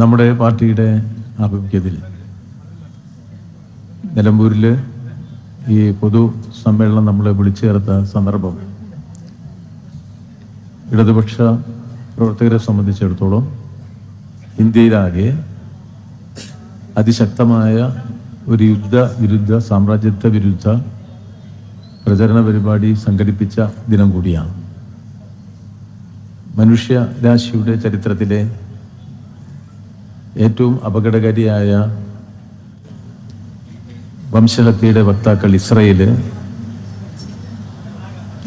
നമ്മുടെ പാർട്ടിയുടെ ആഭിമുഖ്യത്തിൽ നിലമ്പൂരിൽ ഈ പൊതു സമ്മേളനം നമ്മൾ വിളിച്ചു ചേർത്ത സന്ദർഭം ഇടതുപക്ഷ പ്രവർത്തകരെ സംബന്ധിച്ചിടത്തോളം ഇന്ത്യയിലാകെ അതിശക്തമായ ഒരു യുദ്ധ വിരുദ്ധ സാമ്രാജ്യത്വ വിരുദ്ധ പ്രചരണ പരിപാടി സംഘടിപ്പിച്ച ദിനം കൂടിയാണ്. മനുഷ്യരാശിയുടെ ചരിത്രത്തിലെ ഏറ്റവും അപകടകാരിയായ വംശഹത്യയുടെ വക്താക്കൾ ഇസ്രയേൽ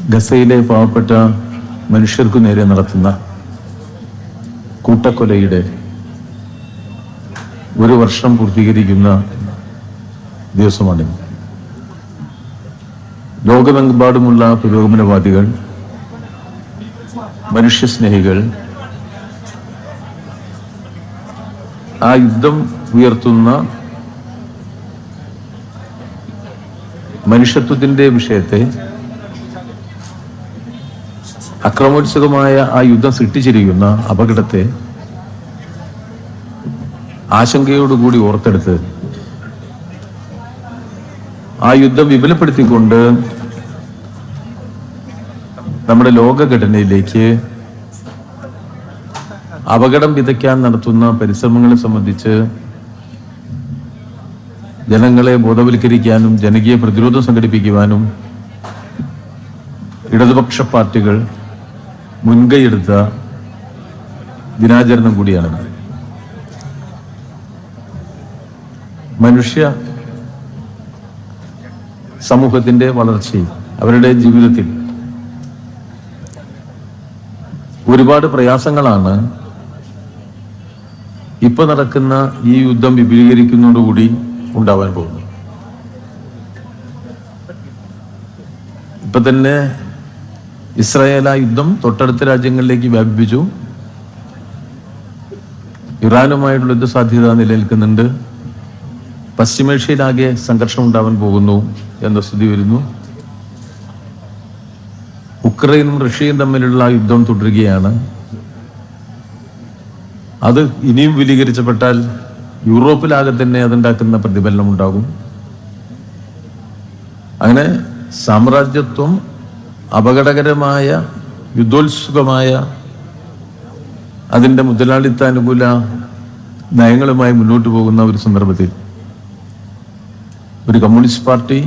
ഗസയിലെ പാവപ്പെട്ട മനുഷ്യർക്കു നേരെ നടത്തുന്ന കൂട്ടക്കൊലയുടെ ഒരു വർഷം പൂർത്തീകരിക്കുന്ന ദിവസമാണിത് ലോകമെമ്പാടുമുള്ള പുരോഗമനവാദികൾ മനുഷ്യസ്നേഹികൾ ആ യുദ്ധം ഉയർത്തുന്ന മനുഷ്യത്വത്തിന്റെ വിഷയത്തെ അക്രമോത്സുകമായ ആ യുദ്ധം സൃഷ്ടിച്ചിരിക്കുന്ന അപകടത്തെ ആശങ്കയോടുകൂടി ഓർത്തെടുത്ത് ആ യുദ്ധം വിപുലപ്പെടുത്തിക്കൊണ്ട് നമ്മുടെ ലോകഘടനയിലേക്ക് അപകടം വിതയ്ക്കാൻ നടത്തുന്ന പരിശ്രമങ്ങളെ സംബന്ധിച്ച് ജനങ്ങളെ ബോധവൽക്കരിക്കാനും ജനകീയ പ്രതിരോധം സംഘടിപ്പിക്കുവാനും ഇടതുപക്ഷ പാർട്ടികൾ മുൻകൈയെടുത്ത ദിനാചരണം കൂടിയാണ്. മനുഷ്യ സമൂഹത്തിന്റെ വളർച്ചയിൽ അവരുടെ ജീവിതത്തിൽ ഒരുപാട് പ്രയാസങ്ങളാണ് ഇപ്പൊ നടക്കുന്ന ഈ യുദ്ധം വിപുലീകരിക്കുന്നതോടുകൂടി ഉണ്ടാവാൻ പോകുന്നു. ഇപ്പൊ തന്നെ ഇസ്രായേൽ ആ യുദ്ധം തൊട്ടടുത്ത രാജ്യങ്ങളിലേക്ക് വ്യാപിപ്പിച്ചു. ഇറാനുമായിട്ടുള്ള യുദ്ധ സാധ്യത നിലനിൽക്കുന്നുണ്ട്. പശ്ചിമേഷ്യയിലാകെ സംഘർഷം ഉണ്ടാവാൻ പോകുന്നു എന്ന സ്ഥിതി വരുന്നു. ഉക്രൈനും റഷ്യയും തമ്മിലുള്ള യുദ്ധം തുടരുകയാണ്. അത് ഇനിയും വിപുലീകരിച്ചപ്പെട്ടാൽ യൂറോപ്പിലാകെ തന്നെ അതുണ്ടാക്കുന്ന പ്രതിഫലനം ഉണ്ടാകും അങ്ങനെ സാമ്രാജ്യത്വം അപകടകരമായ യുദ്ധോത്സുകമായ അതിന്റെ മുതലാളിത്ത അനുകൂല നയങ്ങളുമായി മുന്നോട്ട് പോകുന്ന ഒരു സന്ദർഭത്തിൽ ഒരു കമ്മ്യൂണിസ്റ്റ് പാർട്ടി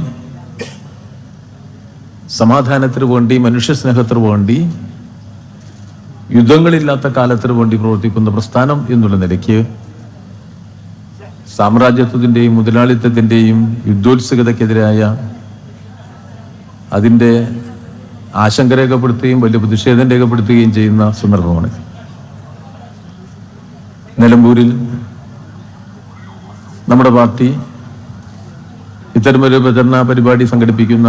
സമാധാനത്തിന് വേണ്ടി മനുഷ്യസ്നേഹത്തിന് വേണ്ടി യുദ്ധങ്ങളില്ലാത്ത കാലത്തിന് വേണ്ടി പ്രവർത്തിക്കുന്ന പ്രസ്ഥാനം എന്നുള്ള നിലയ്ക്ക് സാമ്രാജ്യത്വത്തിന്റെയും മുതലാളിത്തത്തിന്റെയും യുദ്ധോത്സുകതയ്ക്കെതിരായ അതിന്റെ ആശങ്ക രേഖപ്പെടുത്തുകയും വലിയ പ്രതിഷേധം രേഖപ്പെടുത്തുകയും ചെയ്യുന്ന സന്ദർഭമാണ് നിലമ്പൂരിൽ നമ്മുടെ പാർട്ടി ഇത്തരമൊരു പ്രചരണ പരിപാടി സംഘടിപ്പിക്കുന്ന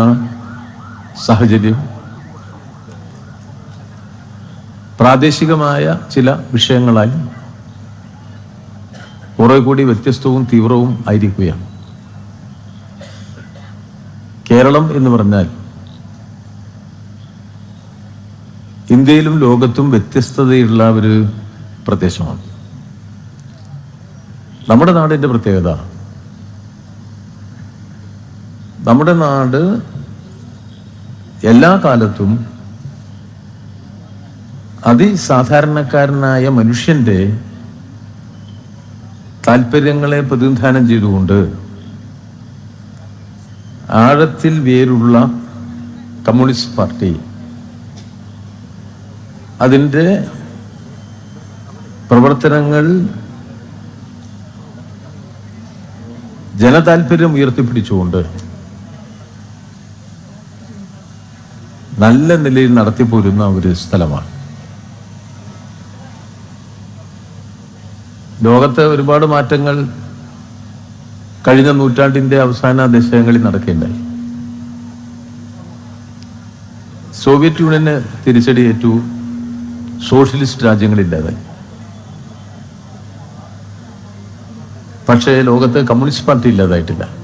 സാഹചര്യം പ്രാദേശികമായ ചില വിഷയങ്ങളായി കുറെ കൂടി വ്യത്യസ്തവും തീവ്രവും ആയിരിക്കുകയാണ്. കേരളം എന്ന് പറഞ്ഞാൽ ഇന്ത്യയിലും ലോകത്തും വ്യത്യസ്തതയുള്ള ഒരു പ്രദേശമാണ്. നമ്മുടെ നാടിന്റെ പ്രത്യേകത നമ്മുടെ നാട് എല്ലാ കാലത്തും അതിസാധാരണക്കാരനായ മനുഷ്യന്റെ താല്പര്യങ്ങളെ പ്രതിനിധാനം ചെയ്തുകൊണ്ട് ആഴത്തിൽ വേരുള്ള കമ്മ്യൂണിസ്റ്റ് പാർട്ടി അതിന്റെ പ്രവർത്തനങ്ങൾ ജനതാൽപര്യം ഉയർത്തിപ്പിടിച്ചുകൊണ്ട് നല്ല നിലയിൽ നടത്തിപ്പോരുന്ന ഒരു സ്ഥലമാണ്. ലോകത്ത് ഒരുപാട് മാറ്റങ്ങൾ കഴിഞ്ഞ നൂറ്റാണ്ടിന്റെ അവസാന ദശകങ്ങളിൽ നടക്കുകയുണ്ടായി. സോവിയറ്റ് യൂണിയന് തിരിച്ചടി ഏറ്റു സോഷ്യലിസ്റ്റ് രാജ്യങ്ങളില്ലാതായി. പക്ഷേ ലോകത്ത് കമ്മ്യൂണിസ്റ്റ് പാർട്ടി ഇല്ലാതായിട്ടില്ല.